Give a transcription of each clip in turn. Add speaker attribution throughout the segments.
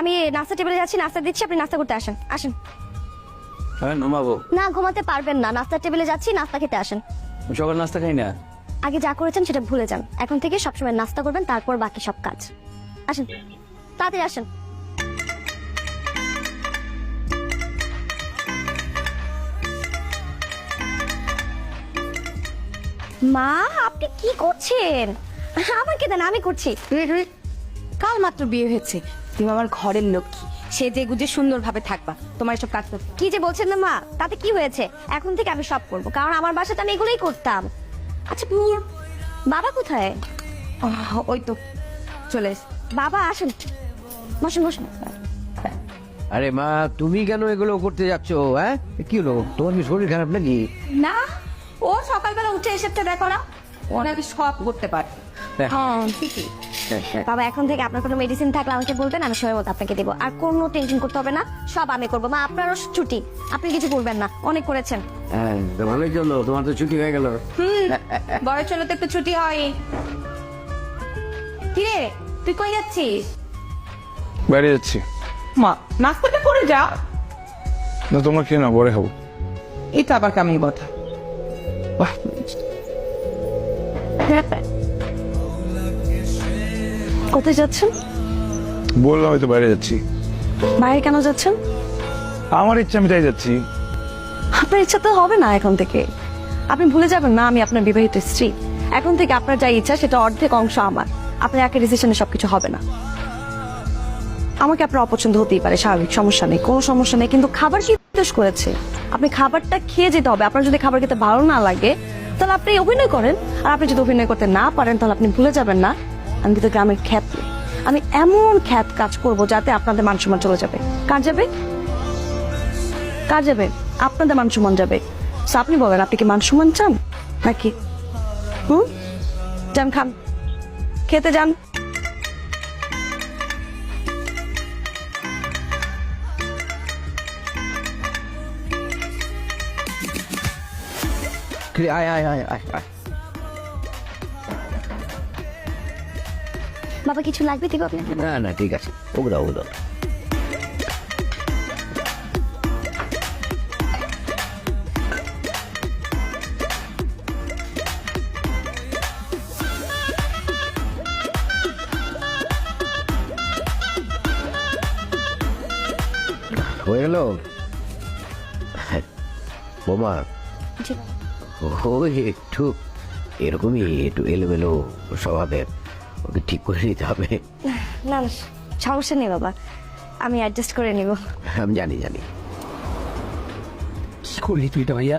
Speaker 1: আমি নাস্তা টেবিলে যাচ্ছি নাস্তা দিচ্ছি আপনি নাস্তা করতে আসেন। আসেন।
Speaker 2: হ্যাঁ ঘুমাবো।
Speaker 1: না ঘুমাতে পারবেন না। নাস্তা টেবিলে যাচ্ছি নাস্তা খেতে আসেন।
Speaker 2: সকাল নাস্তা খাই না।
Speaker 1: আগে যা করেছেন সেটা ভুলে যান। এখন থেকে সবসময় নাস্তা করবেন তারপর বাকি সব কাজ। আসেন। তাড়াতাড়ি আসেন। মা আপনি কি করছেন? আমাকে দেন আমি করছি।
Speaker 3: কাল মাত্র বিয়ে হয়েছে। তুমি আমার ঘরের লক্ষ্মী। সে যে গুজে সুন্দরভাবে থাকবা। তোমার এসব কাজ করতে
Speaker 1: কি যে বলছেন না মা? তাতে কি হয়েছে? এখন থেকে আমি সব করব। কারণ আমার বাসাতে আমি এগুলোই করতাম। আচ্ছা উম, বাবা কোথায়?
Speaker 3: আহ, ওই তো চলে এসে
Speaker 1: বাবা আসেন। বসুন বসুন।
Speaker 4: আরে মা তুমি কেন এগুলো করতে যাচ্ছ হ্যাঁ? কি হলো? তোমার কি শরীর খারাপ নাকি?
Speaker 3: না ও সকালবেলা উঠে এসেছে দেখো না ও নাকি সব করতে পারে।
Speaker 1: হ্যাঁ ঠিকই। বাবা এখন থেকে আপনার কোনো মেডিসিন থাকলে আমাকে বলবেন আমি সময় মতো আপনাকে দেবো। আর কোনো টেনশন করতে হবে না সব আমি করব। মা আপনারও ছুটি আপনি কিছু করবেন না অনেক করেছেন।
Speaker 4: হ্যাঁ ভালোই চলো তোমার তো ছুটি হয়ে গেল।
Speaker 3: বড় চলো তো একটু ছুটি হয়। কিরে তুই কই যাচ্ছিস?
Speaker 5: বাইরে যাচ্ছি।
Speaker 6: মা নাস্তাটা করে যা।
Speaker 5: না তোমরা খেয়ে না পরে খাব।
Speaker 6: এটা আবার কেমন কথা বাহ,
Speaker 1: কোথায় যাচ্ছেন?
Speaker 5: বললাম হয়তো বাইরে যাচ্ছি।
Speaker 1: বাইরে কেন যাচ্ছেন?
Speaker 5: আমার ইচ্ছা আমি তাই যাচ্ছি।
Speaker 1: আপনার ইচ্ছা তো হবে না এখন থেকে। আপনি ভুলে যাবেন না আমি আপনার বিবাহিত স্ত্রী। এখন থেকে আপনার যা ইচ্ছা সেটা অর্ধেক অংশ আমার। আপনার একা ডিসিশনে সবকিছু হবে না। আমাকে আপনার অপছন্দ হতেই পারে স্বাভাবিক সমস্যা নেই কোনো সমস্যা নেই। কিন্তু খাবার কি দোষ করেছে? আপনি খাবারটা খেয়ে যেতে হবে। আপনার যদি খাবার খেতে ভালো না লাগে তাহলে আপনি অভিনয় করেন। আর আপনি যদি অভিনয় করতে না পারেন তাহলে আপনি ভুলে যাবেন না। আমি কিন্তু গ্রামের খ্যাত। আমি এমন খ্যাত কাজ করব যাতে আপনাদের মান সম্মান চলে যাবে। কার যাবে? কার যাবে? আপনাদের মান সম্মান যাবে। আপনি বলেন, আপনি কি মান সম্মান চান? নাকি? হুম? যান, খান। খেতে যান।
Speaker 4: আয় আয় আয় আয় আয়।
Speaker 1: বাবা কিছু লাগবে ঠিক আপনি
Speaker 4: না না ঠিক আছে। ওগুলো ওগুলো। হয়ে গেল? বোমা। ওই একটু এরকমই একটু এলোমেলো স্বভাবের। ওকে ঠিক করে নিতে হবে।
Speaker 1: না না সমস্যা নেই বাবা। আমি অ্যাডজাস্ট করে নিব।
Speaker 4: আমি জানি জানি।
Speaker 2: কি করলি তুই এটা ভাইয়া?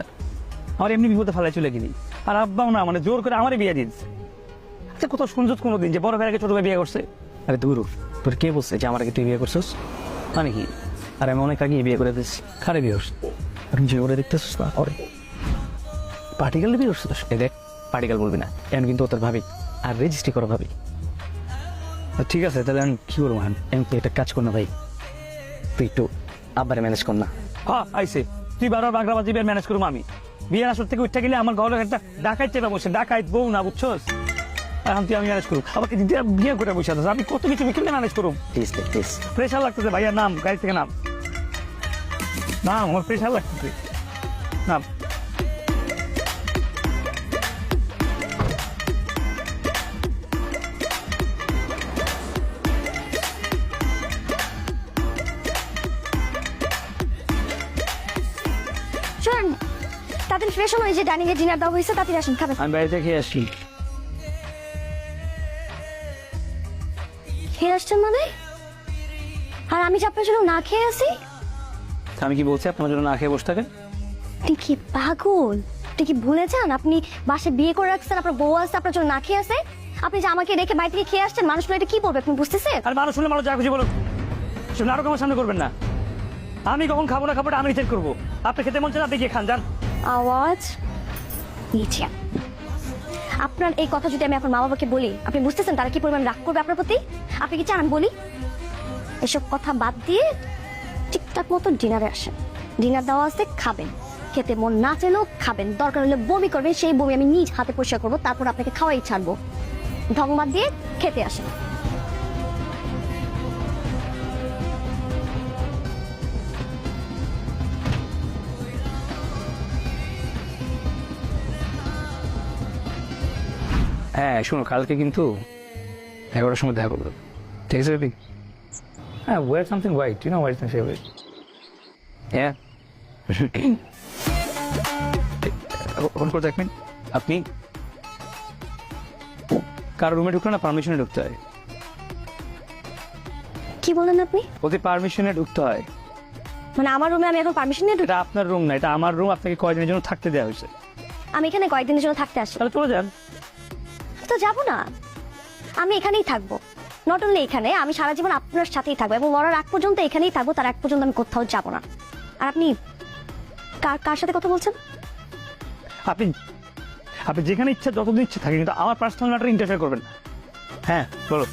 Speaker 2: আমার এমনি বিপদে ফেলায় চলে গেলি। আর আব্বাও না মানে জোর করে আমারই বিয়ে দিচ্ছে আচ্ছা কোথাও শুনছিস কোনোদিন যে বড় ভাইয়ের আগে ছোট ভাই বিয়ে করছে? আরে দূর। তোর কে বলছে যে আমার আগে তুই বিয়ে করছিস? মানে কি? আর আমি অনেক আগে বিয়ে করে দিচ্ছি খারে বিয়ে করছি এখন যে করে দেখতেছিস না? করে পার্টিকেল বিয়ে করছিস? দেখ পার্টিকেল বলবি না। এখন কিন্তু ও তোর ভাবি। আর রেজিস্ট্রি করো ভাবি। আর ঠিক আছে তাহলে আমি কি করব এখন? আমি একটা কাজ কর না ভাই? তুই একটু আব্বারে ম্যানেজ কর না। হ্যাঁ আইসে। তুই বারবার বাগড়াবাজি বিয়ে ম্যানেজ করব আমি। বিয়ের আসর থেকে উঠতে গেলে আমার ঘরে একটা ডাকাইত চেপে বসে ডাকাইত বউ না বুঝছোস? এখন তুই আমি ম্যানেজ করব। আবার কি দিয়ে বিয়ে করে বসে আছিস? আমি কত কিছু বিক্রি ম্যানেজ করব? প্লিজ প্লিজ প্রেশার লাগতেছে ভাইয়া নাম গাড়ি থেকে নাম। না আমার প্রেশার লাগতেছে। নাম।
Speaker 1: শোনেন তাড়াতাড়ি ফ্রেশ হন ওই যে ডাইনিং এ ডিনার দেওয়া হয়েছে তাড়াতাড়ি আসুন খাবেন।
Speaker 2: আমি বাড়িতে খেয়ে আসি
Speaker 1: খেয়ে আসছেন মানে? আর আমি যে আপনার জন্য না খেয়ে আসি
Speaker 2: আমি কি বলছি আপনার জন্য না খেয়ে বসে থাকেন?
Speaker 1: আপনি কি পাগল? আপনি কি ভুলে যান? আপনি বাসে বিয়ে করে রাখছেন আপনার বউ আছে আপনার জন্য না খেয়ে আসে আপনি যে আমাকে রেখে বাড়ি থেকে খেয়ে আসছেন মানুষগুলো এটা কি বলবে আপনি বুঝতেছেন?
Speaker 2: আর মানুষ শুনলে মানুষ যা খুশি বলুন শুনে আরও আমার সামনে করবেন না। আমি কখন খাব না খাব এটা আমি ঠিক করব। আপনি খেতে মন চান আপনি গিয়ে খান, যান।
Speaker 1: আওয়াজ? নিচে। আপনার এই কথা যদি আমি এখন মা বাবাকে বলি, আপনি বুঝতেছেন তারা কি পরিমাণ রাগ করবে আপনার প্রতি? আপনি কি চান আমি বলি? এসব কথা বাদ দিয়ে ঠিকঠাক মতো ডিনারে আসেন। ডিনার দেওয়া আছে, খাবেন। খেতে মন না চাইলেও খাবেন। দরকার হলে বমি করবেন, সেই বমি আমি নিজ হাতে পরিষ্কার করব, তারপর আপনাকে খাওয়াই ছাড়বো। ঢং বাদ দিয়ে খেতে আসেন।
Speaker 2: হ্যাঁ শোনো কালকে কিন্তু এগারোটার সময় দেখা করব। ঠিক আছে বেবি? হ্যাঁ or something white you know white my favourite হ্যাঁ। ফোন করে দেখবেন আপনি কার রুমে ঢুকলে না পারমিশনে ঢুকতে হয়?
Speaker 1: কি বলেন আপনি?
Speaker 2: ওদের পারমিশনে ঢুকতে হয়।
Speaker 1: মানে আমার রুমে আমি এখন পারমিশন নিয়ে ঢুকি
Speaker 2: এটা আপনার রুম না এটা আমার রুম আপনাকে কয়দিনের জন্য থাকতে দেওয়া হয়েছে।
Speaker 1: আমি এখানে কয়েকদিনের জন্য থাকতে আসি।
Speaker 2: তাহলে চলে যান।
Speaker 1: তো যাব না। আমি এখানেই থাকব। নট অনলি এখানে, আমি সারা জীবন আপনার সাথেই থাকব এবং মরার আগ পর্যন্ত এখানেই থাকব, তার আগ পর্যন্ত আমি কোথাও যাব না। আর আপনি কার কার সাথে কথা বলছেন?
Speaker 2: আপনি আপনি যেখানে ইচ্ছা, যতদিন ইচ্ছে থাকে কিন্তু আমার পার্সোনাল ম্যাটারে ইন্টারফেয়ার করবেন হ্যাঁ বলো।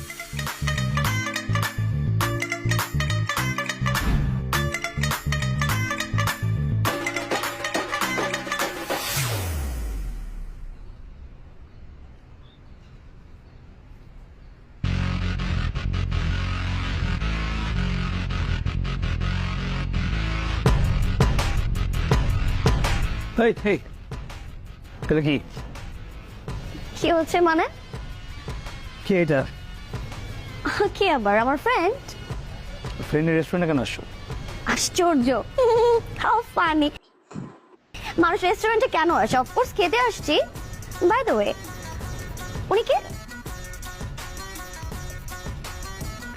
Speaker 2: এই এই। এটা কি?
Speaker 1: কি হচ্ছে মানে?
Speaker 2: কি এটা?
Speaker 1: কি আবার? আমার ফ্রেন্ড
Speaker 2: ফ্রেন্ডের রেস্টুরেন্টে কেন আসছো?
Speaker 1: আশ্চর্য। হাউ ফানি মানুষ রেস্টুরেন্টে কেন আসে? অফকোর্স খেতে আসছি। বাই দ্য ওয়ে উনি কে?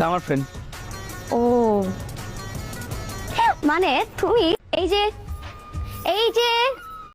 Speaker 2: আমার ফ্রেন্ড
Speaker 1: ও। মানে তুমি এই যে এই যে